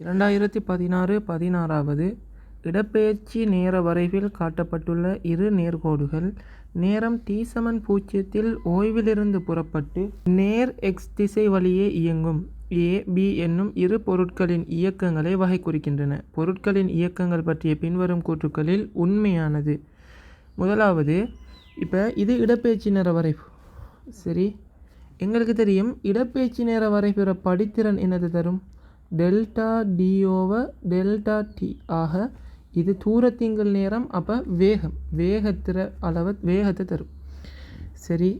இரண்டாயிரத்தி பதினாறு பதினாறாவது இடப்பெயர்ச்சி நேர வரைவில் காட்டப்பட்டுள்ள இரு நேர்கோடுகள் நேரம் தீசமன் பூச்சியத்தில் பூஜ்ஜியத்தில் ஓய்விலிருந்து புறப்பட்டு நேர் எக்ஸ் திசை வழியே இயங்கும். ஏ பி என்னும் இரு பொருட்களின் இயக்கங்களை வகை குறிக்கின்றன பொருட்களின் இயக்கங்கள் பற்றிய பின்வரும் கூற்றுக்களில் உண்மையானது. முதலாவது இப்போ இது இடப்பெயர்ச்சி நேர வரைவு. சரி எங்களுக்கு தெரியும் இடப்பெயர்ச்சி நேர வரைபெற படித்திறன் என்னது தரும்? Delta T over delta T ஆக இது தூரத்திங்கள் நேரம் அப்போ வேகம் வேகத்திற அளவை வேகத்தை தரும். சரி.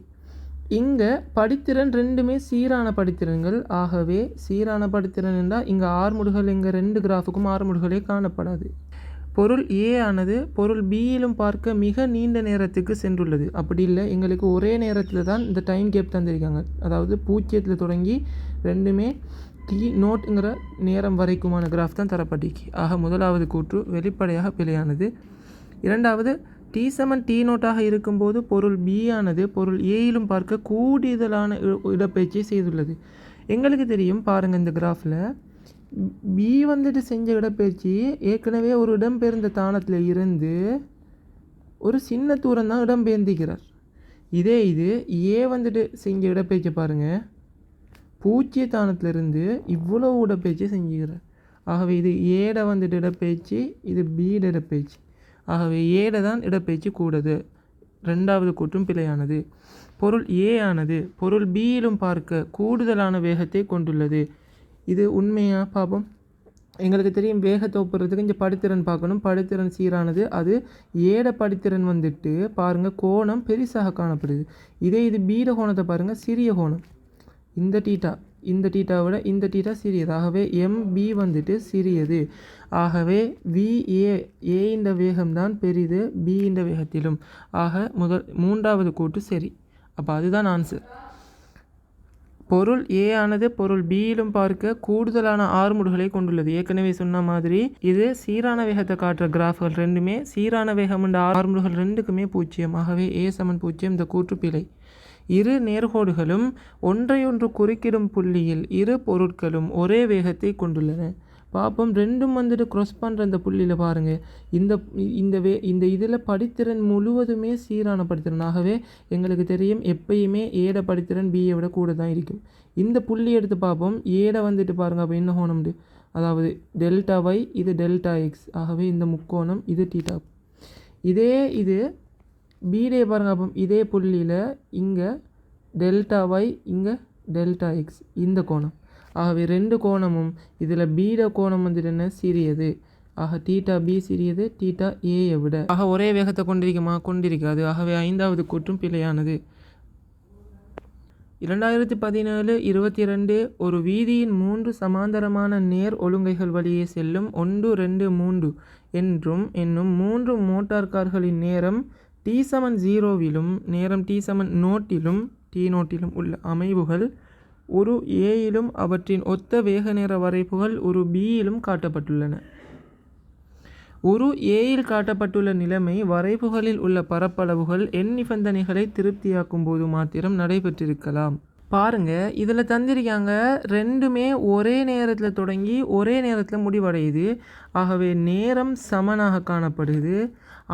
இங்கே படித்திறன் ரெண்டுமே சீரான படித்திறன்கள். ஆகவே சீரான படித்திறன் என்றால் இங்கே ஆறுமுடுகள் இங்கே ரெண்டு கிராஃபுக்கும் ஆறுமுடுகளே காணப்படாது. பொருள் ஏ ஆனது பொருள் பியிலும் பார்க்க மிக நீண்ட நேரத்துக்கு சென்றுள்ளது. அப்படி இல்லை எங்களுக்கு ஒரே நேரத்தில் தான் இந்த டைம் கேப் தந்திருக்காங்க. அதாவது பூஜ்ஜியத்தில் தொடங்கி ரெண்டுமே டி நோட்டுங்கிற நேரம் வரைக்குமான கிராஃப் தான் தரப்பட்டிருக்கு. ஆக முதலாவது கூற்று வெளிப்படையாக பிழையானது. இரண்டாவது டி செவன் டி நோட்டாக இருக்கும்போது பொருள் பி ஆனது பொருள் ஏயிலும் பார்க்க கூடுதலான இ- இடப்பெயர்ச்சியை செய்துள்ளது. எங்களுக்கு தெரியும் பாருங்கள் இந்த கிராஃபில் பி வந்துட்டு செஞ்ச இடப்பெயர்ச்சி ஏற்கனவே ஒரு இடம்பெயர்ந்த தானத்தில் இருந்து ஒரு சின்ன தூரம் தான் இடம்பெயர்ந்திக்கிறார் இதே இது ஏ வந்துட்டு செஞ்ச இடப்பெயர்ச்சி பாருங்கள் பூச்சிய தானத்திலிருந்து இவ்வளோ இடப்பெயர்ச்சி செஞ்சுக்கிறார். ஆகவே இது ஏட வந்துட்டு இடப்பெயர்ச்சி இது பீட இடப்பெயர்ச்சி. ஆகவே ஏட தான் இடப்பெயர்ச்சி கூடது. ரெண்டாவது கூற்றும் பிழையானது. பொருள் ஏ ஆனது பொருள் பியிலும் பார்க்க கூடுதலான வேகத்தை கொண்டுள்ளது. இது உண்மையாக பார்ப்போம் எங்களுக்கு தெரியும் வேகத்தை ஒப்புறதுக்கு இங்கே படித்திறன் பார்க்கணும். படித்திறன் சீரானது. அது ஏட படித்திறன் வந்துட்டு பாருங்கள் கோணம் பெரிசாக காணப்படுது. இதே இது பீட கோணத்தை பாருங்கள் சிறிய கோணம். இந்த டீட்டா இந்த டீட்டாவை விட இந்த டீட்டா சிறியது. ஆகவே எம்பி வந்துட்டு சிறியது. ஆகவே விஏ ஏ ஏ இந்த வேகம்தான் பெரிது பி இந்த வேகத்திலும். ஆக முதல் மூன்றாவது கூட்டு சரி. அப்போ அதுதான் ஆன்சர் பொருள் ஏ ஆனது பொருள் பியிலும் பார்க்க கூடுதலான ஆறுமுடுகளை கொண்டுள்ளது. ஏற்கனவே சொன்ன மாதிரி இது சீரான வேகத்தை காட்டுற கிராஃப்கள் ரெண்டுமே சீரான வேகம் என்ற ஆறுமுடுகள் ரெண்டுக்குமே பூஜ்ஜியம். ஆகவே ஏ சமன் பூஜ்ஜியம் இந்த கூற்றுப்பிழை. இரு நேர்கோடுகளும் ஒன்றையொன்று குறுக்கிடும் புள்ளியில் இரு பொருட்களும் ஒரே வேகத்தை கொண்டுள்ளன. பார்ப்போம் ரெண்டும் வந்துட்டு க்ராஸ் பண்ணுற இந்த புள்ளியில் பாருங்கள் இந்த இந்த வே இந்த இதில் படித்திறன் முழுவதுமே சீரான படித்திறன். ஆகவே எங்களுக்கு தெரியும் எப்பயுமே ஏட படித்திறன் பிஏ விட கூட தான் இருக்கும். இந்த புள்ளி எடுத்து பார்ப்போம் ஏட வந்துட்டு பாருங்கள் அப்போ என்ன கோணம்டு அதாவது டெல்டா ஒய் இது டெல்டா எக்ஸ் ஆகவே இந்த முக்கோணம் இது டீட்டா இதே இது பீடே பாருங்க. அப்போ இதே புள்ளியில் இங்கே டெல்டா ஒய் இங்கே டெல்டா எக்ஸ் இந்த கோணம். ஆகவே ரெண்டு கோணமும் இதில் பீட கோணம் வந்துட்டு சிறியது. ஆக டீட்டா பி சிறியது டீட்டா ஏயை விட. ஆக ஒரே வேகத்தை கொண்டிருக்குமா? கொண்டிருக்காது. ஆகவே ஐந்தாவது கூற்றும் பிழையானது. இரண்டாயிரத்தி பதினேழு இருபத்தி ரெண்டு ஒரு வீதியின் மூன்று சமாந்தரமான நேர் ஒழுங்கைகள் வழியே செல்லும் ஒன்று ரெண்டு மூன்று என்றும் என்னும் மூன்று மோட்டார் கார்களின் நேரம் டி சமன் ஜீரோவிலும் நேரம் டி சமன் நோட்டிலும் டி நோட்டிலும் உள்ள அமைவுகள் ஒரு ஏயிலும் அவற்றின் ஒத்த வேக நேர வரைப்புகள் ஒரு பியிலும் காட்டப்பட்டுள்ளன. ஒரு ஏயில் காட்டப்பட்டுள்ள நிலைமை வரைப்புகளில் உள்ள பரப்பளவுகள் எண் நிபந்தனைகளை திருப்தியாக்கும் போது மாத்திரம் நடைபெற்றிருக்கலாம். பாருங்க இதில் தந்திருக்காங்க ரெண்டுமே ஒரே நேரத்தில் தொடங்கி ஒரே நேரத்தில் முடிவடையுது. ஆகவே நேரம் சமனாக காணப்படுது.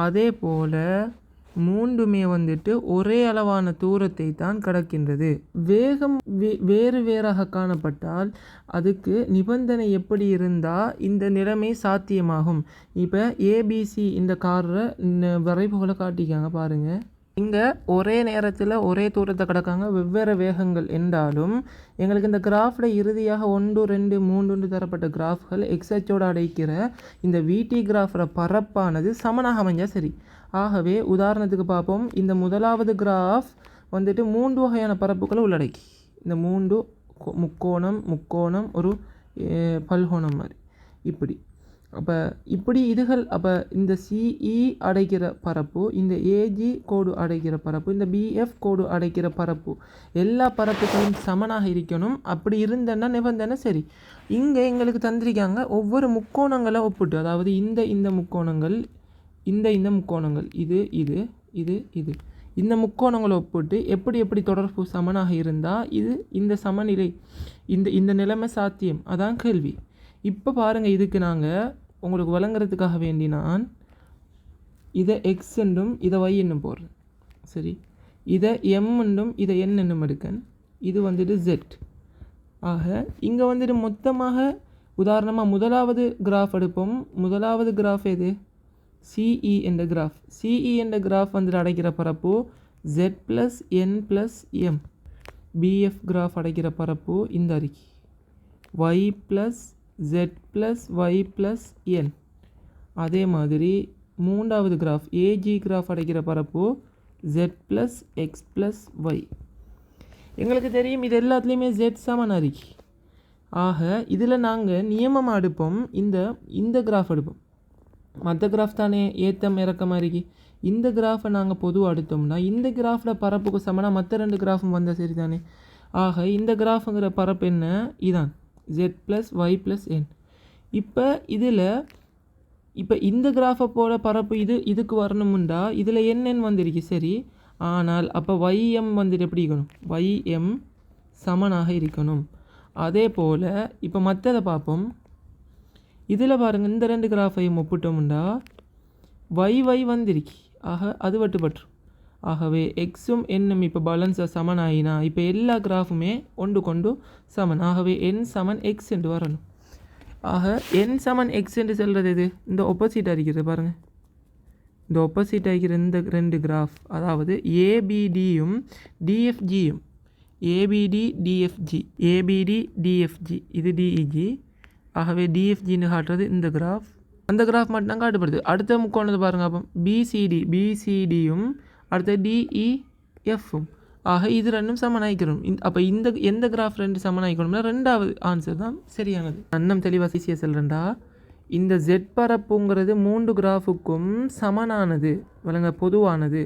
அதே போல் மூன்றுமே வந்துட்டு ஒரே அளவான தூரத்தை தான் கடக்கின்றது. வேகம் வே- வேறு வேறாக காணப்பட்டால் அதுக்கு நிபந்தனை எப்படி இருந்தால் இந்த நிலைமை சாத்தியமாகும். இப்போ ஏபிசி இந்த காரில் வரைபுகளை காட்டிக்காங்க பாருங்கள் இங்கே ஒரே நேரத்தில் ஒரே தூரத்தை கடக்காங்க. வெவ்வேறு வேகங்கள் என்றாலும் எங்களுக்கு இந்த கிராஃபில் இறுதியாக ஒன்று ரெண்டு மூன்று தரப்பட்ட கிராஃப்கள் எக்ஸச்சோடு அடைக்கிற இந்த விடி கிராஃபில் பரப்பானது சமனாக அமைஞ்சால் சரி. ஆகவே உதாரணத்துக்கு பார்ப்போம். இந்த முதலாவது கிராஃப் வந்துட்டு மூன்று வகையான பரப்புகளை உள்ளடக்கி. இந்த மூன்று முக்கோணம் முக்கோணம் ஒரு பல்கோணம் மாதிரி. இப்படி. அப்போ இப்படி இதுகள் அப்போ இந்த சிஇ e அடைக்கிற பரப்பு இந்த ஏஜி கோடு அடைக்கிற பரப்பு இந்த பிஎஃப் கோடு அடைக்கிற பரப்பு எல்லா பரப்புகளும் சமனாக இருக்கணும். அப்படி இருந்தேன்னா நிபந்தனை சரி. இங்கே எங்களுக்கு தந்திருக்காங்க ஒவ்வொரு முக்கோணங்களை ஒப்பிட்டு அதாவது இந்த இந்த முக்கோணங்கள் இந்த இந்த முக்கோணங்கள் இது இது இது இது. இந்த முக்கோணங்களை ஒப்பிட்டு எப்படி எப்படி தொடர்பு சமனாக இருந்தால் இது இந்த சமநிலை இந்த இந்த நிலைமை சாத்தியம். அதான் கேள்வி. இப்போ பாருங்கள் இதுக்கு நாங்கள் உங்களுக்கு வழங்குறதுக்காக வேண்டி நான் இதை எக்ஸ் என்றும் இதை ஒய் என்னும் போடுறேன். சரி? இதை எம் என்றும் இதை என் என்னும் எடுக்கன். இது வந்துட்டு ஜெட் ஆக இங்கே வந்துட்டு மொத்தமாக உதாரணமாக முதலாவது கிராஃப் எடுப்போம். முதலாவது கிராஃப் எது? சிஇ என்ற கிராஃப் சிஇ என்ற கிராஃப் வந்துட்டு அடைக்கிற பரப்பு Z plus N plus M BF graph அடைக்கிற பரப்பு இந்த அறிக்கை. Y plus Z plus Y plus N அதே மாதிரி மூன்றாவது கிராஃப் ஏஜி கிராஃப் அடைக்கிற பரப்பு Z plus X plus Y எங்களுக்கு தெரியும் இது எல்லாத்துலேயுமே ஜெட் சமன் அறிக்கை. ஆக இதில் நாங்கள் நியமமாக எடுப்போம். இந்த இந்த கிராஃப் எடுப்போம். மற்ற கிராஃப் தானே ஏத்தம் இறக்கம் இருக்கு இந்த கிராஃபை நாங்கள் பொதுவாக எடுத்தோம்னா இந்த கிராஃபில் பரப்புக்கு சமனாக மற்ற ரெண்டு கிராஃபும் வந்தால் சரி தானே. ஆக இந்த கிராஃபுங்கிற பரப்பு என்ன? இதான். Z plus Y plus N இப்போ இதில் இப்போ இந்த கிராஃபை போல பரப்பு இது இதுக்கு வரணுமுண்டா இதில் என்னென்னு வந்திருக்கு சரி. ஆனால் அப்போ ஒய்எம் வந்துட்டு எப்படி இருக்கணும்? ஒய்எம் சமனாக இருக்கணும். அதே போல் இப்போ மற்றதை பார்ப்போம். இதில் பாருங்கள் இந்த ரெண்டு கிராஃபையும் ஒப்பிட்டோம்டா. வை வை வந்திருக்கி. ஆக அது வட்டுப்பட்டுரும் ஆகவே எக்ஸும் என்னும் இப்போ பேலன்ஸாக சமன் ஆகினா இப்போ எல்லா கிராஃபுமே ஒன்று கொண்டு சமன். ஆகவே என் சமன் எக்ஸ் என்று வரணும். ஆக என் சமன் எக்ஸ் என்று சொல்கிறது எது? இந்த ஒப்போசிட் அடிக்கிறது பாருங்கள் இந்த ஒப்போசிட் ஆகிற இந்த ரெண்டு கிராஃப் அதாவது ஏபிடியும் டிஎஃப்ஜியும் ஏபிடி டிஎஃப்ஜி ஏபிடி டிஎஃப்ஜி இது டிஇஜி ஆகவே டிஎஃப்ஜின்னு காட்டுறது இந்த கிராஃப் அந்த கிராஃப் மட்டும் காட்டுப்படுது. அடுத்த முக்கோணத்தை பாருங்கள் அப்போ பிசிடி பிசிடியும் அடுத்த டிஇஎஃப்பும் e, ஆக இது ரெண்டும் சமனாய்க்கணும் இந் அப்போ இந்த எந்த கிராஃப் ரெண்டு சமனாய்க்கணும்னா ரெண்டாவது ஆன்சர் தான் சரியானது. அன்னம் தெளிவாக சிசிஎஸ் சொல்கிறேன்டா இந்த ஜெட் பரப்புங்கிறது மூன்று கிராஃபுக்கும் சமனானது விளங்க பொதுவானது.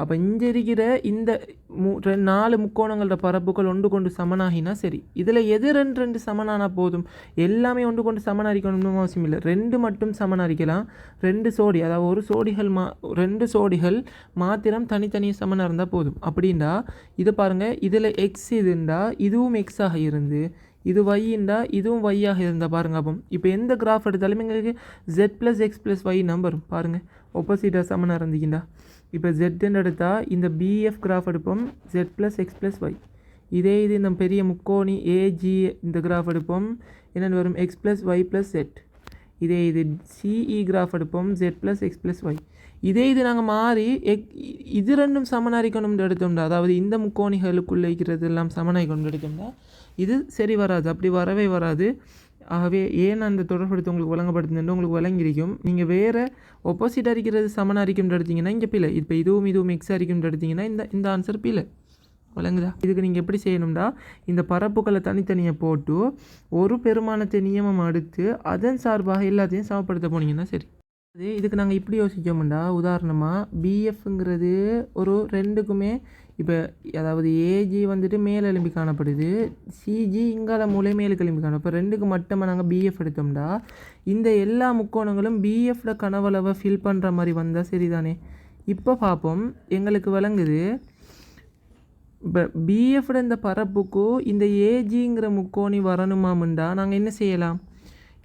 அப்போ இங்கே இருக்கிற இந்த மூ ரெண்டு நாலு முக்கோணங்களோட பரப்புகள் ஒன்று கொண்டு சமனாகினா சரி. இதில் எது ரெண்டு ரெண்டு சமனானா போதும்? எல்லாமே ஒன்று கொண்டு சமனரிக்கணும்னு அவசியம் இல்லை. ரெண்டு மட்டும் சமனரிக்கலாம். ரெண்டு சோடி அதாவது ஒரு சோடிகள் மா ரெண்டு சோடிகள் மாத்திரம் தனித்தனியாக சமனாக இருந்தால் போதும். அப்படின்டா இதை பாருங்கள் இதில் எக்ஸ் இதுண்டா இதுவும் எக்ஸாக இருந்து இது வையின்டா இதுவும் வையாக இருந்தால் பாருங்க அப்போ. இப்போ எந்த கிராஃப் எடுத்தாலும் எங்களுக்கு Z plus X plus Y நம்பரும் பாருங்கள் ஒப்போசிட்டாக சமனாக இருந்தீங்கண்டா இப்போ ஜெட்ன்னு எடுத்தால் இந்த பிஎஃப் கிராஃப் எடுப்போம். Z plus X plus Y இதே இது இந்த பெரிய முக்கோணி ஏஜி இந்த கிராஃப் எடுப்போம். என்னென்னு வரும்? X plus Y plus Z இதே இது சிஇ கிராஃப் e எடுப்போம். Z plus X plus Y இதே இது நாங்கள் மாறி எக் இது ரெண்டும் சமனாரிக்கணும்னு எடுத்தோம்டா. அதாவது இந்த முக்கோணிகளுக்குள்ளே இருக்கிறது எல்லாம் சமனாரிக்கணும்னு எடுத்தோம்னா இது சரி வராது. அப்படி வரவே வராது. ஆகவே ஏன் அந்த தொடர்படுத்த உங்களுக்கு வழங்கப்படுத்துன்னு உங்களுக்கு வழங்கியிருக்கும். நீங்கள் வேறு ஒப்போசிட் அரிக்கிறது சமன் அரிக்கும்னு எடுத்தீங்கன்னா இங்கே பிள்ளை இப்போ இதுவும் இதுவும் மிக்ஸ் அரிக்கும்னு எடுத்தீங்கன்னா இந்த இந்த ஆன்சர் பிள்ளை வழங்குதா? இதுக்கு நீங்கள் எப்படி செய்யணும்டா? இந்த பரப்புகளை தனித்தனியாக போட்டு ஒரு பெருமானத்தை நியமம் எடுத்து அதன் சார்பாக எல்லாத்தையும் சமப்படுத்த போனீங்கன்னா சரி. அது இதுக்கு நாங்கள் இப்படி யோசிச்சோம்டா உதாரணமாக பிஎஃப்ங்கிறது ஒரு ரெண்டுக்குமே இப்போ அதாவது ஏஜி வந்துட்டு மேல் எலும்பி காணப்படுது. சிஜி இங்கால மூலை மேல் எலும்பி காணும். இப்போ ரெண்டுக்கு மட்டுமா நாங்கள் பிஎஃப் எடுத்தோம்டா. இந்த எல்லா முக்கோணங்களும் பிஎஃப்ல கனவளவை ஃபில் பண்ணுற மாதிரி வந்தால் சரிதானே? இப்போ பார்ப்போம் எங்களுக்கு விளங்குது. இப்போ பிஎஃப்ட இந்த பரப்புக்கு இந்த ஏஜிங்கிற முக்கோணி வரணுமாமுண்டா? நாங்கள் என்ன செய்யலாம்?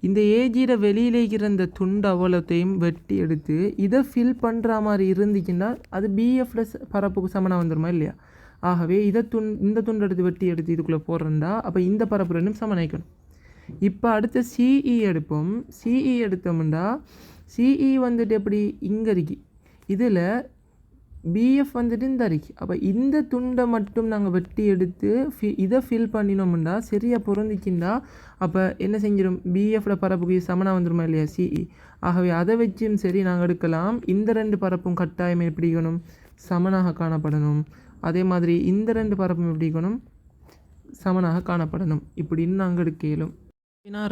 இந்த ஏஜியில் வெளியிலே இருக்கிற இந்த துண்டு அவ்வளோத்தையும் வெட்டி எடுத்து இதை ஃபில் பண்ணுற மாதிரி இருந்துச்சுன்னா அது பிஎஃப்ல பரப்புக்கு சமனாக வந்துடுமா இல்லையா? ஆகவே இதை துண் இந்த துண்டு எடுத்து வெட்டி எடுத்து இதுக்குள்ளே போடுறேன்டா அப்போ இந்த பரப்பு ரெண்டும் சமனாய்க்கணும். இப்போ அடுத்த சிஇ எடுப்போம். சிஇ எடுத்தோம்னா சிஇ வந்துட்டு எப்படி? இங்கே இருக்கு. இதில் பிஎஃப் வந்துட்டு இந்த அரிக்கு அப்போ இந்த துண்டை மட்டும் நாங்கள் வெட்டி எடுத்து ஃபி இதை ஃபில் பண்ணினோம்னா சரியாக பொருந்திக்கிண்டா அப்போ என்ன செஞ்சிடும் பிஎஃப்ல பரப்புக்கு சமனாக வந்துருமா இல்லையா? சிஇ ஆகவே அதை வச்சும் சரி நாங்கள் எடுக்கலாம். இந்த ரெண்டு பரப்பும் கட்டாயம் எப்படி இருக்கணும்? சமனாக காணப்படணும். அதே மாதிரி இந்த ரெண்டு பரப்பும் எப்படிக்கணும் சமனாக காணப்படணும். இப்படின்னு நாங்கள் எடுக்க இயலும்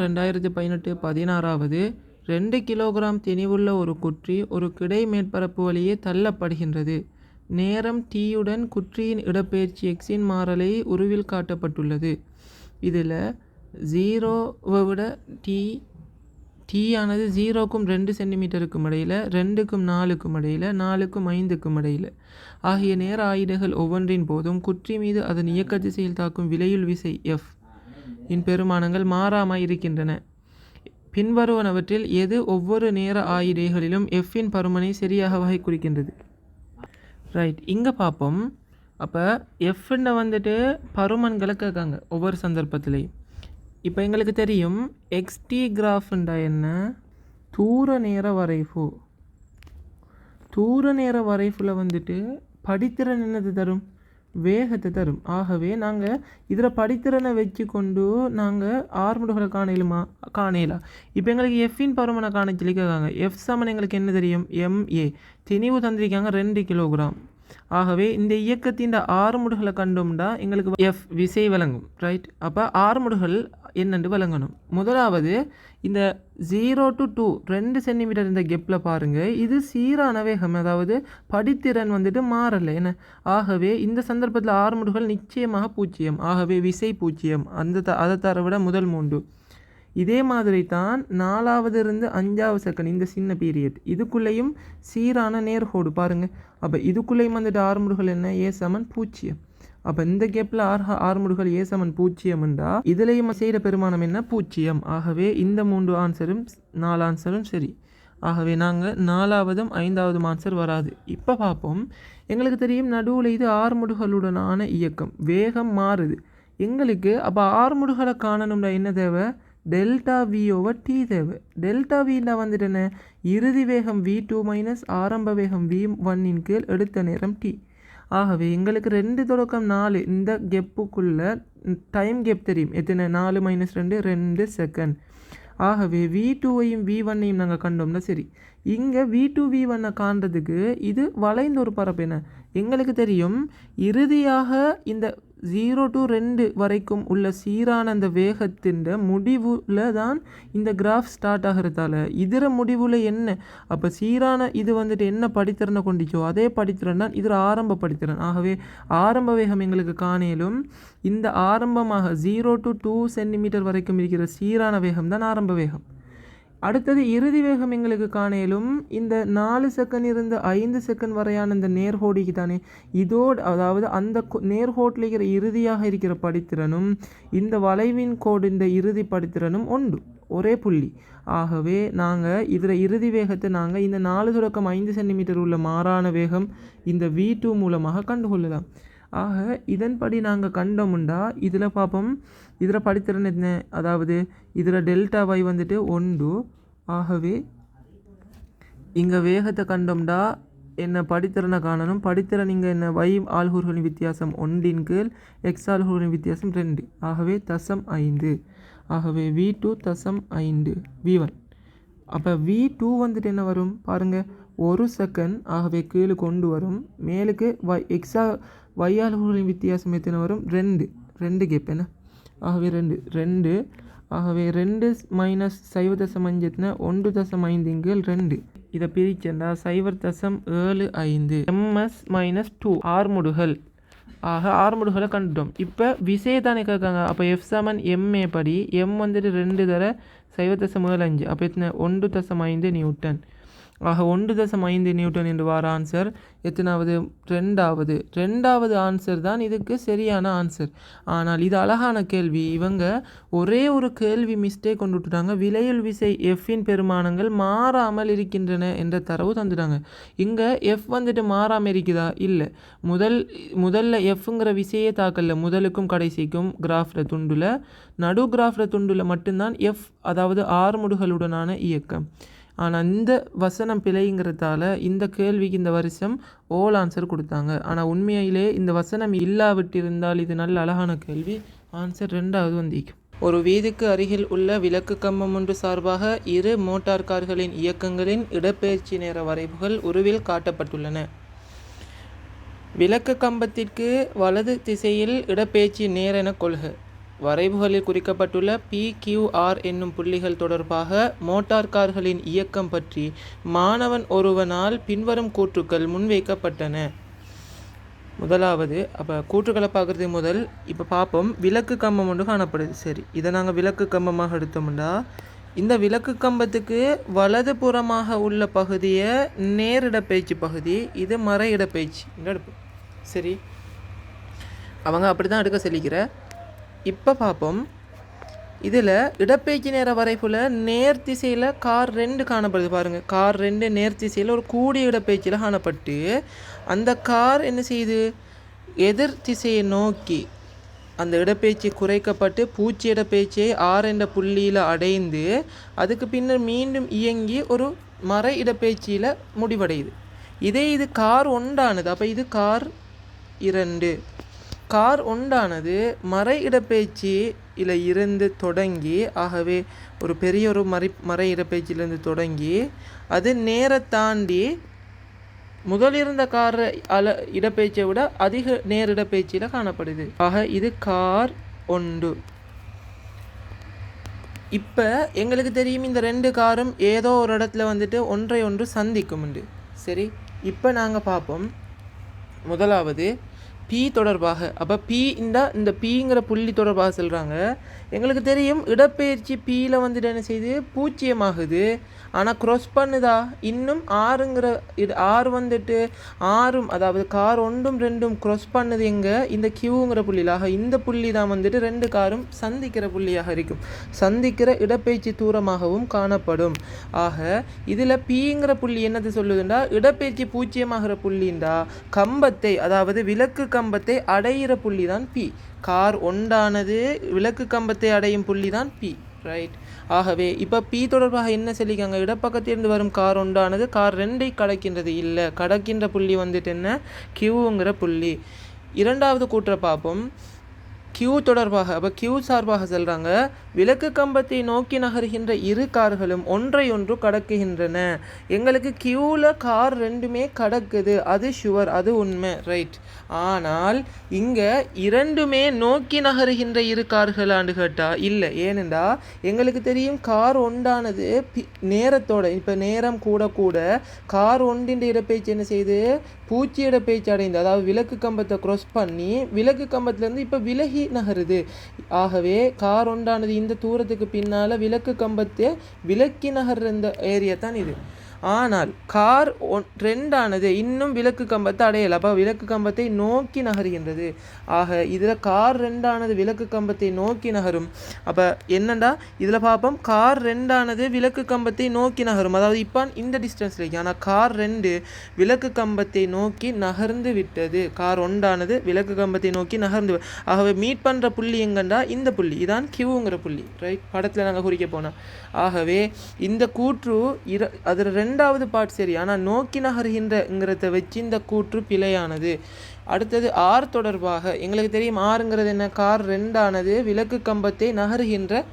ரெண்டாயிரத்தி பதினெட்டு பதினாறாவது ரெண்டு கிலோகிராம் திணிவுள்ள ஒரு குற்றி ஒரு கிடை மேற்பரப்பு வழியே தள்ளப்படுகின்றது. நேரம் டீயுடன் குற்றியின் இடப்பெயர்ச்சி எக்ஸின் மாறலை உருவில் காட்டப்பட்டுள்ளது. இதில் ஜீரோவை விட டீ டீயானது ஆனது ஜீரோக்கும் ரெண்டு சென்டிமீட்டருக்கும் இடையில் ரெண்டுக்கும் நாலுக்கும் இடையில் நாலுக்கும் ஐந்துக்கும் இடையில். ஆகிய நேர ஆயுதங்கள் ஒவ்வொன்றின் போதும் குற்றி மீது அதன் இயக்க திசையில் தாக்கும் விலையுள் விசை எஃப் இன் பெருமானங்கள் மாறாமல் இருக்கின்றன. பின்வருவனவற்றில் எது ஒவ்வொரு நேர ஆயிடைகளிலும் எஃப்பின் பருமனை சரியாக வகை குறிக்கின்றது ரைட் இங்கே பார்ப்போம் அப்போ எஃப்ன வந்துட்டு பருமன்களை கேட்காங்க ஒவ்வொரு சந்தர்ப்பத்திலையும். இப்போ எங்களுக்கு தெரியும் எக்ஸ்டி கிராஃப்ண்டா என்ன? தூர நேர வரைவு தூர நேர வரைவில் வந்துட்டு படித்திறன் என்னது தரும்? வேகத்தை தரும். ஆகவே நாங்கள் இதில் படித்திறனை வச்சு கொண்டு நாங்கள் ஆறுமுடுகளை காணையிலுமா காணையிலா? இப்போ எங்களுக்கு எஃப்இன் பருமனை காண சொல்லிக்காங்க எஃப் சமன் எங்களுக்கு என்ன தெரியும்? எம்ஏ திணிவு தந்திருக்காங்க ரெண்டு கிலோகிராம் ஆகவே இந்த இயக்கத்தின் ஆறுமுடுகளை கண்டோம்னா எங்களுக்கு எஃப் விசை வழங்கும். ரைட் அப்போ ஆறுமுடுகள் என்னென்று வழங்கணும். முதலாவது இந்த ஜீரோ டு டூ ரெண்டு சென்டிமீட்டர் இந்த கெப்பில் பாருங்கள் இது சீரான வேகம் அதாவது படித்திறன் வந்துட்டு மாறலை. என்ன? ஆகவே இந்த சந்தர்ப்பத்தில் ஆறு ஆறுமுடுகள் நிச்சயமாக பூஜ்ஜியம். ஆகவே விசை பூஜ்ஜியம். அந்த த அதை தர விட முதல் மூன்று. இதே மாதிரி தான் நாலாவது இருந்து அஞ்சாவது செகண்ட் இந்த சின்ன பீரியட் இதுக்குள்ளேயும் சீரான நேர்கோடு பாருங்கள் அப்போ இதுக்குள்ளேயும் வந்துட்டு ஆறு ஆறுமுடுகள் என்ன? ஏ சமன் பூஜ்ஜியம். அப்போ இந்த கேப்பில் ஆறு ஆறுமுடுகள் ஏசமன் சமன் இதுலேயும் செய்கிற பெருமானம் என்ன? பூச்சியம். ஆகவே இந்த மூன்று ஆன்சரும் நாலு ஆன்சரும் சரி. ஆகவே நாங்கள் நாலாவதும் ஐந்தாவதும் ஆன்சர் வராது. இப்போ பார்ப்போம் எங்களுக்கு தெரியும் நடுவில் இது ஆறுமுடுகளுடனான இயக்கம். வேகம் மாறுது. எங்களுக்கு அப்போ ஆறுமுடுகளை காணணும்னா என்ன தேவை? டெல்டா வி ஓவர் டி தேவை. டெல்டா வியில் வந்துட்டு இறுதி வேகம் வி டூ மைனஸ் ஆரம்ப வேகம் வி ஒன்னின் கீழ் எடுத்த நேரம் டி ஆகவே எங்களுக்கு ரெண்டு தொடக்கம் நாலு இந்த கெப்புக்குள்ள டைம் கெப் தெரியும். எத்தனை? நாலு மைனஸ் ரெண்டு ரெண்டு செகண்ட் ஆகவே வி டூவையும் வி ஒன்னையும் நாங்கள் கண்டோம்னா சரி. இங்கே வி டூ வி ஒன்னை காண்றதுக்கு இது வளைந்த ஒரு பரப்பு என்ன? எங்களுக்கு தெரியும் இறுதியாக இந்த ஜீரோ டு ரெண்டு வரைக்கும் உள்ள சீரான அந்த வேகத்தின் முடிவில் தான் இந்த கிராஃப் ஸ்டார்ட் ஆகிறதால. இதர முடிவில் என்ன? அப்போ சீரான இது வந்துட்டு என்ன படித்திறனை கொண்டிச்சோ அதே படித்திறன் தான் இதில் ஆரம்ப படித்திறன். ஆகவே ஆரம்ப வேகம் எங்களுக்கு காணேலும் இந்த ஆரம்பமாக ஜீரோ டு டூ சென்டிமீட்டர் வரைக்கும் இருக்கிற சீரான வேகம் தான் ஆரம்ப வேகம். அடுத்தது இறுதி வேகம் எங்களுக்கு காணையிலும் இந்த நாலு செகண்ட் இருந்து ஐந்து செகண்ட் வரையான இந்த நேர்கோடிக்கு தானே. இதோடு அதாவது அந்த நேர்கோட்டில் இருக்கிற இறுதியாக இருக்கிற படித்திறனும் இந்த வளைவின் கோடு இந்த இறுதி படித்திறனும் உண்டு. ஒரே புள்ளி. ஆகவே நாங்கள் இதில் இறுதி வேகத்தை நாங்கள் இந்த நாலு தொடக்கம் ஐந்து சென்டிமீட்டர் உள்ள மாறான வேகம் இந்த வி டூ மூலமாக கண்டுகொள்ளலாம். ஆக இதன்படி நாங்கள் கண்டோமுண்டா இதில் பார்ப்போம் இதில் படித்திறன் என்ன? அதாவது இதில் டெல்டா வை வந்துட்டு ஒன்று. ஆகவே இங்கே வேகத்தை கண்டோம்டா என்ன படித்திறனை காணணும். படித்திறன் இங்கே என்ன? வை ஆல்கூர்களின் வித்தியாசம் ஒன்றின் கீழ் எக்ஸ் ஆல்கூர்களின் வித்தியாசம் ரெண்டு. ஆகவே தசம் ஐந்து. ஆகவே வி டூ தசம் ஐந்து. வி ஒன் அப்போ வி டூ வந்துட்டு என்ன வரும்? பாருங்கள் ஒரு செகண்ட் ஆகவே கீழே கொண்டு வரும். மேலுக்கு வை எக்ஸா வையாளர்களின் வித்தியாசம் எத்தனை வரும்? ரெண்டு. ரெண்டு கேப் என்ன? ஆகவே ரெண்டு ரெண்டு. ஆகவே ரெண்டு மைனஸ் சைவ தசம் அஞ்சத்தின ஒன்று தசம் ஐந்துங்கள் ரெண்டு. இதை பிரிச்சேன்டா சைவர் தசம் ஏழு ஐந்து. எம்எஸ் மைனஸ் டூ ஆறுமுடுகள். ஆக ஆறுமுடுகளை கண்டுட்டோம். இப்போ விசை தானே கேட்காங்க. அப்போ எஃப் செவன் எம்ஏ படி எம் வந்துட்டு ரெண்டு தர சைவ தசம் ஏழு அஞ்சு. அப்போ எத்தனை? ஒன்று தசம் ஐந்து நியூட்டன். ஆக ஒன்று தசம் ஐந்து நியூட்டன் என்று வார ஆன்சர். எத்தனாவது? ரெண்டாவது. ரெண்டாவது ஆன்சர் தான் இதுக்கு சரியான ஆன்சர். ஆனால் இது அழகான கேள்வி. இவங்க ஒரே ஒரு கேள்வி மிஸ்டேக் கொண்டு விட்டுட்டாங்க. விலையில் விசை எஃப்பின் பெருமானங்கள் மாறாமல் இருக்கின்றன என்ற தரவு தந்துட்டாங்க. இங்கே எஃப் வந்துட்டு மாறாமல் இருக்குதா? இல்லை. முதல் முதல்ல எஃப்ங்கிற விசையே தாக்கல முதலுக்கும் கடைசிக்கும் கிராஃபில் துண்டில். நடு கிராஃபில் துண்டில் மட்டும்தான் எஃப் அதாவது ஆறுமுடுகளுடனான இயக்கம். ஆனால் இந்த வசனம் பிழைங்கிறதால இந்த கேள்விக்கு இந்த வருஷம் ஓல் ஆன்சர் கொடுத்தாங்க. ஆனால் உண்மையிலே இந்த வசனம் இல்லாவிட்டிருந்தால் இது நல்ல அழகான கேள்வி. ஆன்சர் ரெண்டாவது வந்திக்கும். ஒரு வீதிக்கு அருகில் உள்ள விளக்கு கம்பம் ஒன்று சார்பாக இரு மோட்டார் கார்களின் இயக்கங்களின் இடப்பெயர்ச்சி நேர வரைவுகள் உருவில் காட்டப்பட்டுள்ளன. விளக்கு கம்பத்திற்கு வலது திசையில் இடப்பெயர்ச்சி நேரென கொள்க. வரைவுகளில் குறிக்கப்பட்டுள்ள பிகியூஆர் என்னும் புள்ளிகள் தொடர்பாக மோட்டார் கார்களின் இயக்கம் பற்றி மாணவன் ஒருவனால் பின்வரும் கூற்றுக்கள் முன்வைக்கப்பட்டன. முதலாவது அப்போ கூற்றுக்களை பார்க்குறது முதல் இப்போ பார்ப்போம் விளக்கு கம்பம் ஒன்று காணப்படுது. சரி இதை நாங்கள் விளக்கு கம்பமாக எடுத்தோம்னா இந்த விளக்கு கம்பத்துக்கு வலது புறமாக உள்ள பகுதியை நேரிடப்பயிற்சி பகுதி இது மறை இடப்பயிற்சி எடுப்போம். சரி. அவங்க அப்படி தான் எடுக்க சொல்லிக்கிற. இப்போ பார்ப்போம் இதில் இடப்பெயர்ச்சி நேர வரைப்புல நேர் திசையில் கார் ரெண்டு காணப்படுது பாருங்கள் கார் ரெண்டு நேர்த்திசையில் ஒரு கூடிய இடப்பெயர்ச்சியில் காணப்பட்டு அந்த கார் என்ன செய்யுது? எதிர் திசையை நோக்கி அந்த இடப்பெயர்ச்சி குறைக்கப்பட்டு பூச்சி இடப்பெயர்ச்சியை ஆறு என்ற புள்ளியில் அடைந்து அதுக்கு பின்னர் மீண்டும் இயங்கி ஒரு மர இடப்பெயர்ச்சியில் முடிவடையுது. இதே இது கார் ஒன்றானது. அப்போ இது கார் இரண்டு. கார் ஒன்றானது மறை இடப்பெயர்ச்சியில் இருந்து தொடங்கி ஆகவே ஒரு பெரிய ஒரு மறை மறை இடப்பெயர்ச்சியிலிருந்து தொடங்கி அது நேர தாண்டி முதல் இருந்த கார் அல இடப்பெயர்ச்சியை விட அதிக நேர் இடப்பெயர்ச்சியில் காணப்படுது. ஆக இது கார் ஒன்று. இப்போ எங்களுக்கு தெரியும் இந்த ரெண்டு காரும் ஏதோ ஒரு இடத்துல வந்துட்டு ஒன்றை ஒன்று சந்திக்கும் உண்டு. சரி இப்போ நாங்கள் பார்ப்போம். முதலாவது பி தொடர்பாக. அப்போ பி இந்த இந்த பிங்கிற புள்ளி தொடர்பாக சொல்கிறாங்க எங்களுக்கு தெரியும் இடப்பெயர்ச்சி பியில் வந்துட்டு என்ன செய்யுது பூஜ்ஜியமாகுது. ஆனால் க்ராஸ் பண்ணுதா? இன்னும் ஆறுங்கிற இது ஆறு வந்துட்டு ஆறும் அதாவது கார் ஒன்றும் ரெண்டும் க்ராஸ் பண்ணுது எங்கே? இந்த கியூங்கிற புள்ளியிலாக. இந்த புள்ளி தான் வந்துட்டு ரெண்டு காரும் சந்திக்கிற புள்ளியாக இருக்கும். சந்திக்கிற இடப்பெயர்ச்சி தூரமாகவும் காணப்படும். ஆக இதில் பிங்கிற புள்ளி என்னது சொல்லுதுண்டா? இடப்பெயர்ச்சி பூஜ்ஜியமாகிற புள்ளிண்டா? கம்பத்தை அதாவது விளக்கு கம்பத்தை அடையிற புள்ளி தான் பி கார் ஒன்றானது விளக்கு கம்பத்தை அடையும் புள்ளி தான் பி ரைட் ஆகவே இப்போ பி தொடர்பாக என்ன சொல்லிக்காங்க இடப்பக்கத்திலிருந்து வரும் கார் ஒன்றானது கார் ரெண்டை கடக்கின்றது. இல்லை கடக்கின்ற புள்ளி வந்துட்டு என்ன? கியூங்கிற புள்ளி. இரண்டாவது கூற்றை பார்ப்போம். கியூ தொடர்பாக அப்போ கியூ சார்பாக சொல்கிறாங்க விளக்கு கம்பத்தை நோக்கி நகர்கின்ற இரு கார்களும் ஒன்றை ஒன்று கடக்குகின்றன. எங்களுக்கு கியூவில் கார் ரெண்டுமே கடக்குது. அது ஷுவர் அது உண்மை. ரைட் ஆனால் இங்கே இரண்டுமே நோக்கி நகருகின்ற இரு கார்களான்னு கேட்டால் இல்லை. ஏனெண்டா எங்களுக்கு தெரியும் கார் ஒன்றானது நேரத்தோட இப்போ நேரம் கூட கூட கார் ஒன்றின் இடப்பெயர்ச்சி என்ன செய்யுது பூச்சியிட பேச்சு அடைந்து அதாவது விளக்கு கம்பத்தை க்ராஸ் பண்ணி விளக்கு கம்பத்துலேருந்து இப்போ விலகி நகருது. ஆகவே கார் ஒன்றானது இந்த தூரத்துக்கு பின்னால் விளக்கு கம்பத்தை விலக்கி நகர்ற இந்த ஏரியா தான் இது. ஆனால் கார் ஒன் ட்ரெண்டானது இன்னும் விளக்கு கம்பத்தை அடையலை. அப்போ விளக்கு கம்பத்தை நோக்கி நகர்கின்றது. ஆக இதில் கார் ரெண்டானது விளக்கு கம்பத்தை நோக்கி நகரும். அப்போ என்னண்டா? இதில் பார்ப்போம் கார் ரெண்டானது விளக்கு கம்பத்தை நோக்கி நகரும். அதாவது இப்போ இந்த டிஸ்டன்ஸில் இருக்கு ஆனால் கார் ரெண்டு விளக்கு கம்பத்தை நோக்கி நகர்ந்து விட்டது. கார் ஒன்றானது விளக்கு கம்பத்தை நோக்கி நகர்ந்து ஆகவே மீட் பண்ணுற புள்ளி எங்கண்டா? இந்த புள்ளி. இதான் கியூங்கிற புள்ளி. ரைட் படத்தில் நாங்கள் குறிக்க போனோம் ஆகவே இந்த கூற்று இர அதில் ரெண்டாவது பார்ட் சரி. ஆனால் நோக்கி நகர்கின்றங்கிறத வச்சு இந்த கூற்று பிழையானது. அடுத்தது ஆர் தொடர்பாக. எங்களுக்கு தெரியும் ஆறுங்கிறது என்ன? கார் ரெண்டானது விளக்கு கம்பத்தை நகருகின்ற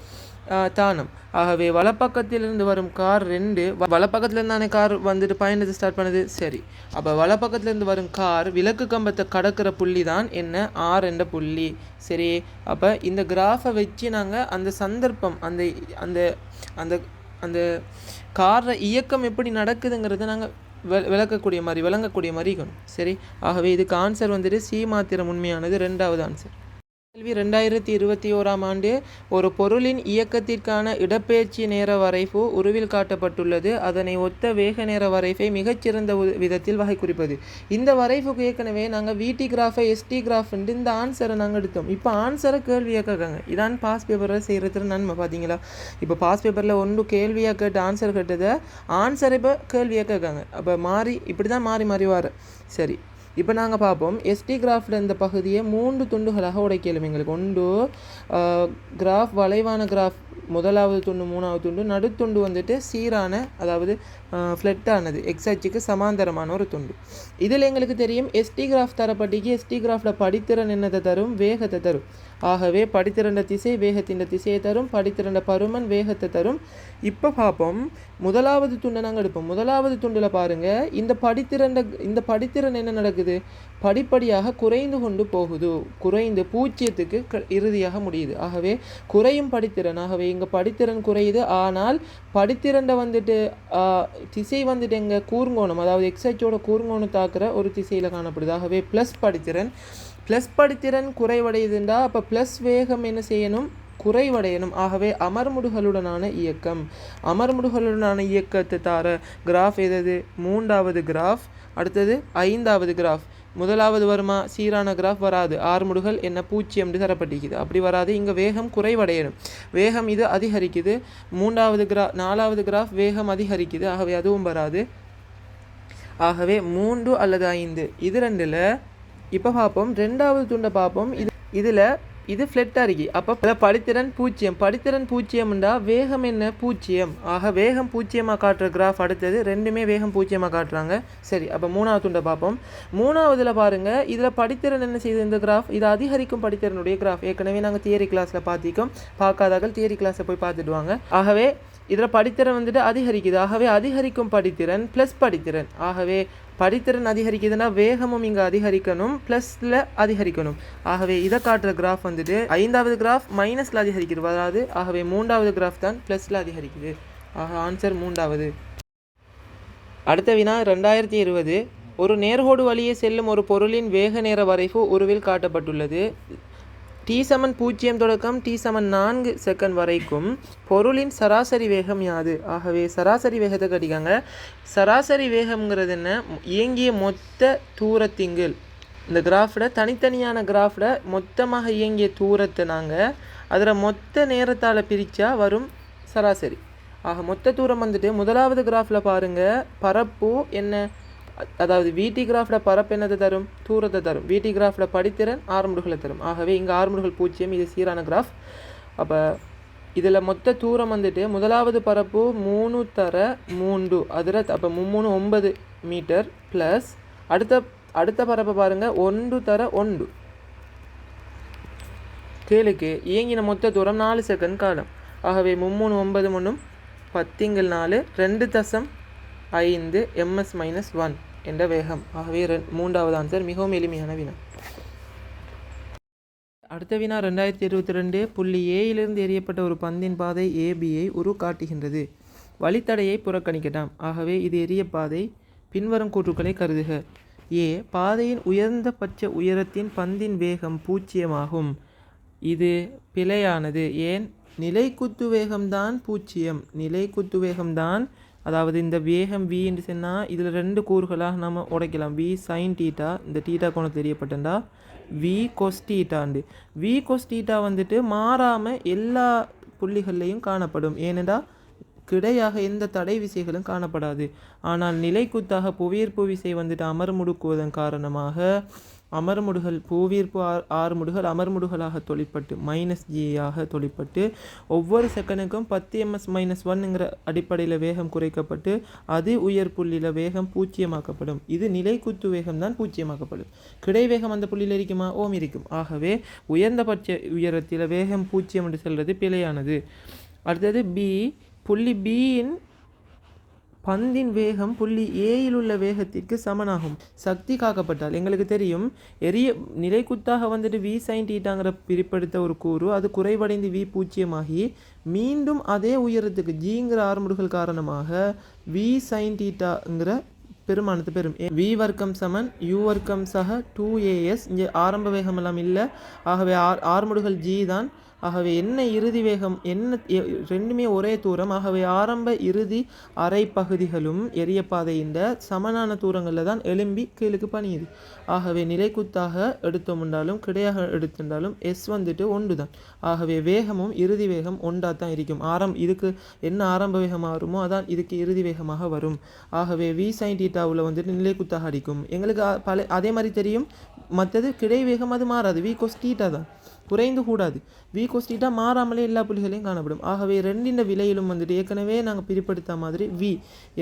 தானம். ஆகவே வலப்பக்கத்திலிருந்து வரும் கார் ரெண்டு வ- வலப்பக்கத்துலேருந்து தானே கார் வந்துட்டு பயணத்தை ஸ்டார்ட் பண்ணுது? சரி. அப்போ வலப்பக்கத்துலேருந்து வரும் கார் விளக்கு கம்பத்தை கடக்கிற புள்ளி தான் என்ன? ஆர் என்ற புள்ளி. சரி. அப்போ இந்த கிராஃபை வச்சு நாங்கள் அந்த சந்தர்ப்பம் அந்த அந்த அந்த அந்த கார இயக்கம் எப்படி நடக்குதுங்கிறத நாங்கள் விளக்கக்கூடிய மாதிரி விளங்கக்கூடிய மாதிரி இருக்கணும். சரி? ஆகவே இதுக்கு ஆன்சர் வந்துட்டு சி மாத்திரம் உண்மையானது ரெண்டாவது ஆன்சர் கேள்வி ரெண்டாயிரத்தி இருபத்தி ஓராம் ஆண்டு ஒரு பொருளின் இயக்கத்திற்கான இடப்பெயர்ச்சி நேர வரைவு உருவில் காட்டப்பட்டுள்ளது. அதனை ஒத்த வேக நேர வரைவை மிகச்சிறந்த விதத்தில் வகை குறிப்பது இந்த வரைவுக்கு ஏற்கனவே நாங்கள் விடி கிராஃபை எஸ்டி கிராஃப்ண்டு இந்த ஆன்சரை நாங்கள் எடுத்தோம். இப்போ ஆன்சரை கேள்வியாக கேட்காங்க இதான் பாஸ் பேப்பரில் செய்கிறது நன்மை பார்த்தீங்களா இப்போ பாஸ் பேப்பரில் ஒன்று கேள்வியாக கேட்டு ஆன்சர் கேட்டதை ஆன்சர் இப்போ கேள்வியாக கேட்காங்க அப்போ மாறி இப்படி தான் மாறி மாறி வர. சரி. இப்போ நாங்கள் பார்ப்போம் எஸ்டி கிராஃபில் இந்த பகுதியை மூன்று துண்டுகளாக உடைக்கலும். எங்களுக்கு ஒன்று கிராஃப் வளைவான கிராஃப் முதலாவது துண்டு மூணாவது துண்டு நடுத்துண்டு வந்துட்டு சீரான அதாவது ஃப்ளெட்டானது எக்ஸ் சமாந்தரமான ஒரு துண்டு. இதில் எங்களுக்கு தெரியும் எஸ்டி கிராஃப் தரப்பட்டிக்கு எஸ்டி கிராஃபில் படித்திறன் என்னதை தரும்? வேகத்தை தரும். ஆகவே படித்திறண்ட திசை வேகத்தின் திசையை தரும். படித்திறண்ட பருமன் வேகத்தை தரும். இப்போ பார்ப்போம் முதலாவது துண்டை நாங்கள் எடுப்போம். முதலாவது துண்டில் பாருங்கள் இந்த படித்திறண்ட இந்த படித்திறன் என்ன நடக்குது? படிப்படியாக குறைந்து கொண்டு போகுது. குறைந்து பூஜ்ஜியத்துக்கு க- இறுதியாக முடியுது. ஆகவே குறையும் படித்திறன். ஆகவே இங்கே படித்திறன் குறையுது. ஆனால் படித்திறண்டை வந்துட்டு திசை வந்துட்டு எங்கள் கூர்ங்கோணம். அதாவது எக்ஸைட்டோட கூர்ங்கோணம் தாக்குற ஒரு திசையில் காணப்படுது. ஆகவே ப்ளஸ் படித்திறன். ப்ளஸ் படித்திறன் குறைவடையுதுண்டா? அப்போ ப்ளஸ் வேகம் என்ன செய்யணும்? குறைவடையணும். ஆகவே அமர்முடுகளுடனான இயக்கம். அமர்முடுகளுடனான இயக்கத்தை தார கிராஃப் எதது மூன்றாவது கிராஃப் அடுத்தது ஐந்தாவது கிராஃப் முதலாவது வருமா? சீரான கிராஃப் வராது. ஆறுமுடுகள் என்ன பூஜ்ஜியம் தரப்பட்டிருக்குது அப்படி வராது. இங்கே வேகம் குறைவடையணும். வேகம் இது அதிகரிக்குது. மூன்றாவது கிரா நாலாவது கிராஃப் வேகம் அதிகரிக்குது. ஆகவே அதுவும் வராது. ஆகவே மூன்று அல்லது ஐந்து. இது ரெண்டில் இப்போ பார்ப்போம் ரெண்டாவது துண்டை பார்ப்போம் இது இதில் இது ஃப்ளெட்டாக இருக்கு அப்போ இதில் படித்திறன் பூஜ்ஜியம் படித்திறன் பூஜ்ஜியம்ண்டா வேகம் என்ன? பூஜ்ஜியம் ஆக வேகம் பூஜ்ஜியமாக காட்டுற கிராஃப் அடுத்தது. ரெண்டுமே வேகம் பூஜ்ஜியமாக காட்டுறாங்க. சரி அப்போ மூணாவது துண்டை பார்ப்போம் மூணாவதுல பாருங்கள் இதில் படித்திறன் என்ன செய்யுது இந்த கிராஃப் இது அதிகரிக்கும் படித்திறனுடைய கிராஃப் ஏற்கனவே நாங்கள் தியரி கிளாஸில் பார்த்திக்கோம் பார்க்காதார்கள் தியரி கிளாஸை போய் பார்த்துட்டு வாங்க ஆகவே இதில் படித்திறன் வந்துட்டு அதிகரிக்குது. ஆகவே அதிகரிக்கும் படித்திறன் ப்ளஸ் படித்திறன். ஆகவே படித்திறன் அதிகரிக்குதுன்னா வேகமும் இங்கே அதிகரிக்கணும் ப்ளஸில் அதிகரிக்கணும். ஆகவே இதை காட்டுற கிராஃப் வந்துட்டு ஐந்தாவது கிராஃப் மைனஸில் அதிகரிக்கிறது. அதாவது ஆகவே மூன்றாவது கிராஃப் தான் ப்ளஸில் அதிகரிக்குது. ஆக ஆன்சர் மூன்றாவது. அடுத்த வினா ரெண்டாயிரத்தி இருபது. ஒரு நேர்கோடு வழியே செல்லும் ஒரு பொருளின் வேக நேர வரைவு உருவில் காட்டப்பட்டுள்ளது. டி சமன் பூஜ்ஜியம் தொடக்கம். டி சமன் நான்கு செகண்ட் வரைக்கும். பொருளின் சராசரி வேகம் யாது? ஆகவே சராசரி வேகத்தை கட்டிக்காங்க. சராசரி வேகம்ங்கிறது என்ன? இயங்கிய மொத்த தூரத்திங்கில் இந்த கிராஃபில் தனித்தனியான கிராஃபில் மொத்தமாக இயங்கிய தூரத்தை நாங்கள் அதில் மொத்த நேரத்தால் பிரித்தா வரும் சராசரி. ஆக மொத்த தூரம் வந்துட்டு முதலாவது கிராஃபில் பாருங்கள் பரப்பு என்ன? அதாவது விடி கிராஃபில் பரப்பு என்னதை தரும்? தூரத்தை தரும். விடி கிராஃபில் படித்திறன் ஆறுமுடுகளை தரும். ஆகவே இங்கே ஆறுமுடுகள் பூஜ்ஜியம் இது சீரான கிராஃப் அப்போ இதில் மொத்த தூரம் வந்துட்டு முதலாவது பரப்பு மூணு தர மூன்று. அதில் அப்போ மும்மூணு ஒன்பது மீட்டர் ப்ளஸ் அடுத்த அடுத்த பரப்பை பாருங்கள் ஒன்று தர ஒன்று. கேளுக்கு இயங்கின மொத்த தூரம் நாலு செகண்ட் காலம். ஆகவே மும்மூணு ஒன்பது மூணும் பத்திங்கள் நாலு ரெண்டு தசம் ஐந்து எம்எஸ் மைனஸ் ஒன் என்ற வேகம். ஆகவே ரெ மூன்றாவது ஆன்சர் மிகவும் எளிமையான வினா. அடுத்த வினா ரெண்டாயிரத்தி இருபத்தி ரெண்டு புள்ளி ஏயிலிருந்து எறியப்பட்ட ஒரு பந்தின் பாதை ஏபியை உரு காட்டுகின்றது வழித்தடையை புறக்கணிக்கட்டாம் ஆகவே இது எரிய பாதை பின்வரும் கூற்றுக்களை கருதுக. ஏ பாதையின் உயர்ந்தபட்ச உயரத்தின் பந்தின் வேகம் பூஜ்ஜியமாகும். இது பிழையானது. ஏன்? நிலைக்குத்து வேகம்தான் பூஜ்ஜியம். நிலைக்குத்து வேகம்தான் அதாவது இந்த வேகம் வி என்று சொன்னால் இதில் ரெண்டு கூறுகளாக நம்ம உடைக்கலாம். வி சைன் டீட்டா இந்த டீட்டா கோணம் தெரியப்பட்டா வி கொஸ்டீட்டாண்டு வி கொஸ்டீட்டா வந்துட்டு மாறாமல் எல்லா புள்ளிகள்லையும் காணப்படும். ஏனென்றால் கிடையாக எந்த தடை விசைகளும் காணப்படாது. ஆனால் நிலைக்குத்தாக புவியீர்ப்பு விசை வந்துட்டு அமர்முடுக்குவதன் காரணமாக அமர்முடுகள் ஆறு ஆர் ஆறுமுடுகள் அமர்முடுகளாக தொழிற்பட்டு மைனஸ் ஜியாக தொழிற்பட்டு ஒவ்வொரு செகண்டுக்கும் பத்து எம்எஸ் மைனஸ் ஒன்னுங்கிற அடிப்படையில் வேகம் குறைக்கப்பட்டு அது உயர் புள்ளியில் வேகம் பூச்சியமாக்கப்படும் இது நிலைக்குத்து வேகம் தான் பூச்சியமாக்கப்படும் கிடை வேகம் அந்த புள்ளியில் இருக்குமா? ஓம் இருக்கும். ஆகவே உயர்ந்தபட்ச உயரத்தில் வேகம் பூச்சியம் என்று சொல்கிறது பிழையானது. அடுத்தது பி புள்ளி பியின் பந்தின் வேகம் புள்ளி ஏயில் உள்ள வேகத்திற்கு சமனாகும். சக்தி காக்கப்பட்டால் எங்களுக்கு தெரியும் எரிய நிலைக்குத்தாக வந்துட்டு வி சைன் டீட்டாங்கிற பிரிப்படுத்த ஒரு கூறு அது குறைவடைந்து வி பூஜ்ஜியமாகி மீண்டும் அதே உயரத்துக்கு ஜிங்கிற ஆறுமுடுகள் காரணமாக வி சைன் டீட்டாங்கிற பெருமானத்து பெரும் வி வர்க்கம் சமன் யூ வர்க்கம் சக டூ ஏஎஸ் இங்கே ஆரம்ப வேகம் எல்லாம் இல்லை. ஆகவே ஆர் ஆறுமுடுகள் ஜி தான் ஆகவே என்ன இறுதி வேகம் என்ன எ- ரெண்டுமே ஒரே தூரம். ஆகவே ஆரம்ப இறுதி அரை பகுதிகளும் எரிய இந்த சமனான தூரங்களில் தான் எலும்பி கீழுக்கு பணியுது. ஆகவே நிலைக்குத்தாக எடுத்தோம்ண்டாலும் கிடையாக எடுத்திருந்தாலும் எஸ் வந்துட்டு ஒன்று தான். ஆகவே வேகமும் இறுதி வேகம் ஒன்றாக தான் இருக்கும். ஆரம் இதுக்கு என்ன ஆரம்ப வேகமாக வருமோ அதான் இதுக்கு இறுதி வேகமாக வரும். ஆகவே வி சைன் டீட்டாவில் வந்துட்டு நிலைக்குத்தாக அடிக்கும். எங்களுக்கு பல அதே மாதிரி தெரியும். மற்றது கிடை வேகம் அது மாறாது. வி கொஸ் டீட்டா தான். குறைந்து கூடாது. வி கொஸ்டிட்டா மாறாமலே எல்லா புள்ளிகளையும் காணப்படும். ஆகவே ரெண்டின் விலையிலும் வந்துட்டு ஏற்கனவே நாங்கள் பிரிப்படுத்த மாதிரி வி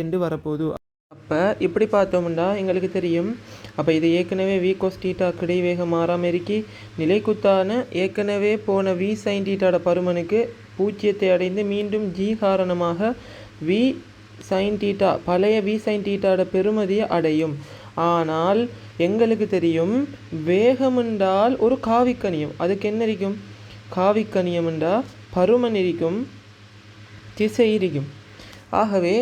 என்று வரப்போகுது. அப்போ இப்படி பார்த்தோம்னா எங்களுக்கு தெரியும். அப்போ இது ஏற்கனவே வி கொஸ்டீட்டா கிடைவேகம் மாறாமல் இருக்கி நிலைக்குத்தான ஏற்கனவே போன வி சைன் டீட்டாட பருமனுக்கு பூஜ்ஜியத்தை அடைந்து மீண்டும் ஜி காரணமாக வி சைன் டீட்டா பழைய வி சைன் டீட்டாட அடையும். ஆனால் எங்களுக்கு தெரியும் வேகம் என்றால் ஒரு காவிக்கணியம் அதுக்கு என்ன இருக்கும்? காவிக்கணியம் என்றால் பருமன் இருக்கும் திசை இருக்கும். ஆகவே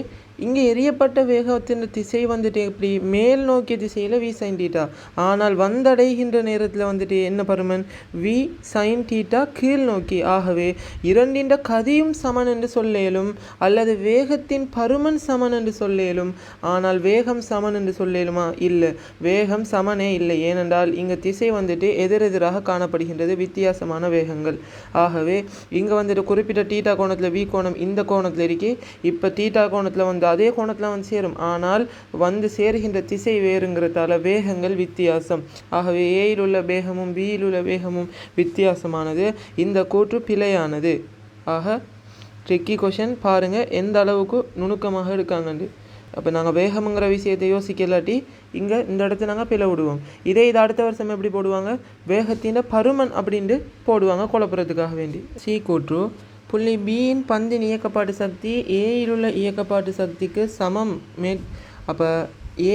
இங்கே எரியப்பட்ட வேகத்தின் திசை வந்துட்டு இப்படி மேல் நோக்கிய திசையில் வி சைன் டீட்டா ஆனால் வந்தடைகின்ற நேரத்தில் வந்துட்டு என்ன பருமன்? வி சைன் டீட்டா கீழ் நோக்கி. ஆகவே இரண்டின் கதியும் சமன் என்று சொல்லேலும் அல்லது வேகத்தின் பருமன் சமன் என்று சொல்லேலும். ஆனால் வேகம் சமன் என்று சொல்லேலுமா? இல்லை. வேகம் சமனே இல்லை. ஏனென்றால் இங்கே திசை வந்துட்டு எதிரெதிராக காணப்படுகின்றது வித்தியாசமான வேகங்கள். ஆகவே இங்கே வந்துட்டு குறிப்பிட்ட டீட்டா கோணத்தில் வி கோணம் இந்த கோணத்தில் இருக்கி. இப்போ டீட்டா கோணத்தில் வந்து அதே கோணத்தில் வந்து சேரும். ஆனால் வந்து சேருகின்ற திசை வேறுங்கிறதால வேகங்கள் வித்தியாசம். ஆகவே ஏயில் உள்ள வேகமும் பியில் உள்ள வேகமும் வித்தியாசமானது. இந்த கூற்று பிழையானது. ஆக ட்ரிக்கி கொஷின் பாருங்கள் எந்த அளவுக்கு நுணுக்கமாக இருக்காங்கன்னு அப்போ நாங்கள் வேகம்ங்கிற விஷயத்தை யோசிக்கலாட்டி இங்கே இந்த இடத்த நாங்கள் பிழை விடுவோம். இதே இது அடுத்த வருஷம் எப்படி போடுவாங்க? வேகத்தின் பருமன் அப்படின்ட்டு போடுவாங்க குழப்புறதுக்காக வேண்டி. சி கூற்று புள்ளி பியின் பந்தின் இயக்கப்பாட்டு சக்தி ஏயில் உள்ள இயக்கப்பாட்டு சக்திக்கு சமம். மே அப்போ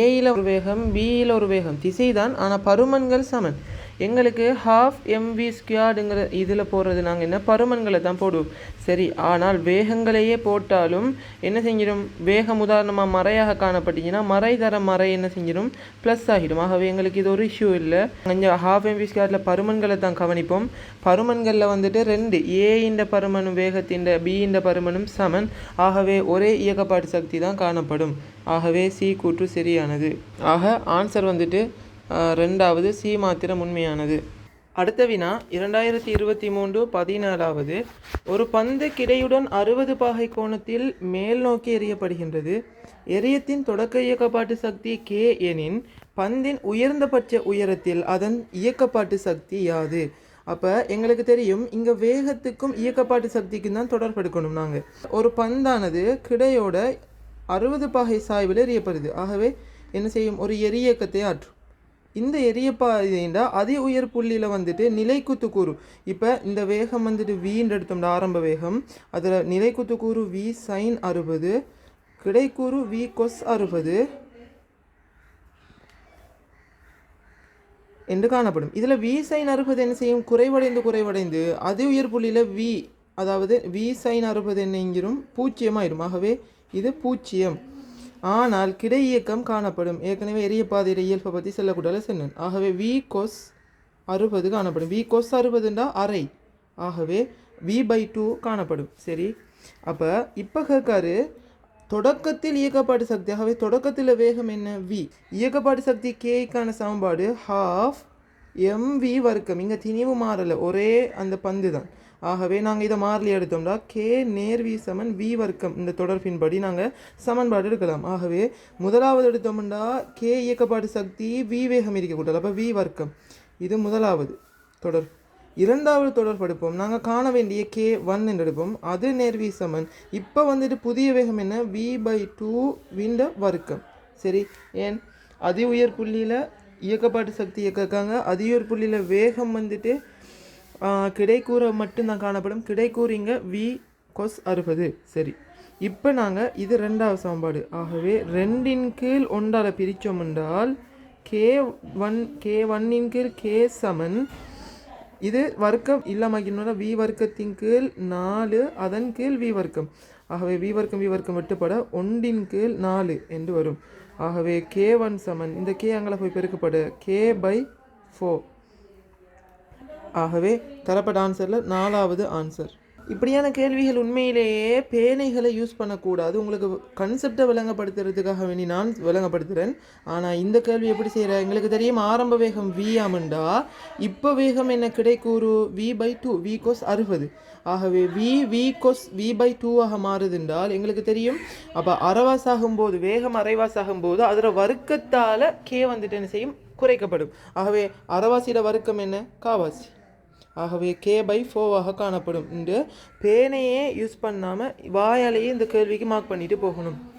ஏயில் ஒரு வேகம் பியில் ஒரு வேகம். திசை தான் ஆனால் பருமன்கள் சமன். எங்களுக்கு ஹாஃப் எம்வி ஸ்கொயர்டுங்கிற இதில் போடுறது நாங்கள் என்ன? பருமன்களை தான் போடுவோம். சரி ஆனால் வேகங்களையே போட்டாலும் என்ன செஞ்சிடும்? வேகம் உதாரணமாக மறையாக காணப்பட்டீங்கன்னா மறை தர மறை என்ன செஞ்சிடும்? ப்ளஸ் ஆகிடும். ஆகவே எங்களுக்கு இது ஒரு இஷ்யூ இல்லை. கொஞ்சம் ஹாஃப் எம்பி ஸ்கொயர்டில் பருமன்களை தான் கவனிப்போம். பருமன்களில் வந்துட்டு ரெண்டு ஏ இந்த பருமனும் வேகத்தின் பி இந்த பருமனும் சமன். ஆகவே ஒரே இயக்கப்பாட்டு சக்தி தான் காணப்படும். ஆகவே சி கூற்று சரியானது. ஆக ஆன்சர் வந்துட்டு ரெண்டாவது சி மாத்திரம் உண்மையானது. அடுத்த வினா இரண்டாயிரத்தி இருபத்தி மூன்று பதினாலாவது. ஒரு பந்து கிடையுடன் அறுபது பாகை கோணத்தில் மேல் நோக்கி எறியப்படுகின்றது. எரியத்தின் தொடக்க இயக்கப்பாட்டு சக்தி கே எனின் பந்தின் உயர்ந்தபட்ச உயரத்தில் அதன் இயக்கப்பாட்டு சக்தி யாது? அப்போ எங்களுக்கு தெரியும் இங்கே வேகத்துக்கும் இயக்கப்பாட்டு சக்திக்கும் தான் தொடர்பெடுக்கணும் நாங்கள் ஒரு பந்தானது கிடையோட அறுபது பாகை சாய்வில் எறியப்படுது. ஆகவே என்ன செய்யும்? ஒரு எரியக்கத்தை ஆற்றும். இந்த எரியப்பாதைண்டா அதே உயர் புள்ளியில் வந்துட்டு நிலைக்குத்து கூறு. இப்போ இந்த வேகம் வந்துட்டு வின்னு எடுத்தோம்னா ஆரம்ப வேகம். அதில் நிலைக்குத்து கூறு வி சைன் அறுபது கிடைக்கூறு வி கொஸ் அறுபது என்று காணப்படும். இதில் வி சைன் அறுபது என்ன செய்யும்? குறைவடைந்து குறைவடைந்து அதே உயர் புள்ளியில் வி அதாவது வி சைன் அறுபது என்ன என்கிறோம் பூஜ்ஜியமாயிடும் ஆகவே இது பூஜ்ஜியம். ஆனால் கிடை இயக்கம் காணப்படும். ஏற்கனவே எரிய பாதையிட இயல்பை பற்றி செல்லக்கூடாது சொன்னேன். ஆகவே வி கொஸ் அறுபது காணப்படும். வி கொஸ் அறுபதுண்டா? அரை. ஆகவே வி பை டூ காணப்படும். சரி. அப்போ இப்போ கேட்காரு தொடக்கத்தில் இயக்கப்பாட்டு சக்தி. ஆகவே தொடக்கத்தில் வேகம் என்ன? வி இயக்கப்பாட்டு சக்தி கேக்கான சமன்பாடு ஹாஃப் எம்வி வர்க்கம். இங்கே திணிவு மாறலை. ஒரே அந்த பந்து தான் ஆகவே நாங்கள் இதை மாறலி எடுத்தோம்னா கே நேர் வி சமன் வி வர்க்கம். இந்த தொடர்பின்படி நாங்கள் சமன்பாடு எடுக்கலாம். ஆகவே முதலாவது எடுத்தோம்னா கே இயக்கப்பாட்டு சக்தி வி வேகம் இருக்கக்கூடாது. அப்போ வி வர்க்கம். இது முதலாவது தொடர். இரண்டாவது தொடர்பு எடுப்போம். நாங்கள் காண வேண்டிய கே ஒன் என்று எடுப்போம். அது நேர்வி சமன். இப்போ வந்துட்டு புதிய வேகம் என்ன? வி பை டூ விண்ட வர்க்கம். சரி. ஏன்? அதி உயர் புள்ளியில் இயக்கப்பாட்டு சக்தி இயக்காங்க அதி உயர் புள்ளியில் வேகம் வந்துட்டு கிடைக்கூற மட்டும்தான் காணப்படும். கிடைக்கூறு இங்கே வி கொஸ் அறுபது. சரி. இப்போ நாங்கள் இது ரெண்டாவது சமன்பாடு. ஆகவே ரெண்டின் கீழ் ஒன்றால் பிரித்தோம் என்றால் கே ஒன் கே ஒன்னின் கீழ் கே சமன். இது வர்க்கம் இல்லாமல் வி வர்க்கத்தின் கீழ் நாலு அதன் கீழ் வி வர்க்கம். ஆகவே வி வர்க்கம் வி வர்க்கம் வெட்டுப்பட ஒன்றின் கீழ் நாலு என்று வரும். ஆகவே கே ஒன் சமன். இந்த கே அங்கே போய் பெருக்கப்பட. கே பை ஃபோர் ஆகவே தரப்பட் ஆன்சரில் நாலாவது ஆன்சர். இப்படியான கேள்விகள் உண்மையிலேயே பேனைகளை யூஸ் பண்ணக்கூடாது. உங்களுக்கு கன்செப்டை விளங்கப்படுத்துறதுக்காக வேண்டி நான் விளங்கப்படுத்துகிறேன் ஆனால் இந்த கேள்வி எப்படி செய்கிற எங்களுக்கு தெரியும் ஆரம்ப வேகம் வி ஆமண்டா இப்போ வேகம் என்ன கிடைக்கூறு? V by two V cos அறுபது. ஆகவே V V cos V by டூவாக மாறுதுன்றால் எங்களுக்கு தெரியும். அப்போ அரைவாஸ் ஆகும்போது வேகம் அரைவாஸ் ஆகும்போது அதில் வர்க்கத்தால் கே வந்துட்டு என்ன செய்யும்? குறைக்கப்படும். ஆகவே அரைவாசியில் வர்க்கம் என்ன? காவாசி. ஆகவே கே பை ஃபோவாக காணப்படும். இந்த பேனையே யூஸ் பண்ணாமல் வாயாலேயே இந்த கேள்விக்கு மார்க் பண்ணிட்டு போகணும்.